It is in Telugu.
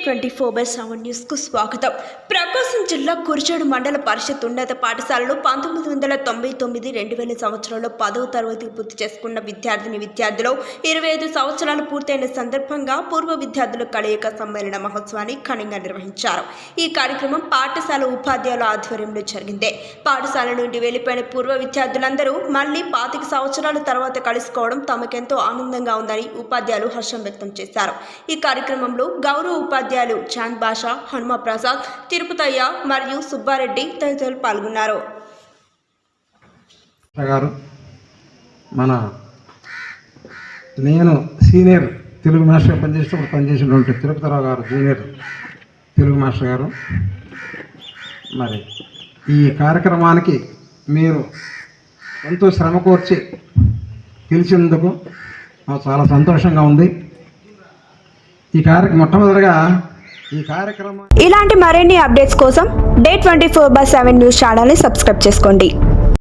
ట్వంటీ ఫోర్ బై సెవెన్ న్యూస్కు స్వాగతం. ప్రకాశం జిల్లా కురిచేడు మండల పరిషత్ ఉన్నత పాఠశాలలో పంతొమ్మిది వందల తొంభై తొమ్మిది రెండు వేల సంవత్సరంలో పదవ తరగతి పూర్తి చేసుకున్న విద్యార్థిని విద్యార్థులు ఇరవై ఐదు సంవత్సరాలు పూర్తయిన సందర్భంగా పూర్వ విద్యార్థుల కలయిక సమ్మేళన మహోత్సవాన్ని ఘనంగా నిర్వహించారు. ఈ కార్యక్రమం పాఠశాల ఉపాధ్యాయుల ఆధ్వర్యంలో జరిగింది. పాఠశాల నుండి వెళ్ళిపోయిన పూర్వ విద్యార్థులందరూ మళ్ళీ పాతిక సంవత్సరాల తర్వాత కలుసుకోవడం తమకెంతో ఆనందంగా ఉందని ఉపాధ్యాయులు హర్షం వ్యక్తం చేశారు. ఈ కార్యక్రమంలో గౌరవ ఉపాధ్యాయులు చాంద్ బాషా హనుమప్రసాద్ తిరుపతయ్య మరియు సుబ్బారెడ్డి తదితరులు పాల్గొన్నారు. గారు మన నేను సీనియర్ తెలుగు మాస్టర్ పనిచేసినప్పుడు పనిచేసినటువంటి తిరుపతిరావు గారు జూనియర్ తెలుగు మాస్టర్ గారు. మరి ఈ కార్యక్రమానికి మీరు ఎంతో శ్రమ కోర్చి పిలిచినందుకు నాకు చాలా సంతోషంగా ఉంది. ఈ కార్యక్రమం మొట్టమొదటిగా ఈ కార్యక్రమం ఇలాంటి మరిన్ని అప్డేట్స్ కోసం day twenty four by seven news ఛానల్ని సబ్స్క్రైబ్ చేసుకోండి.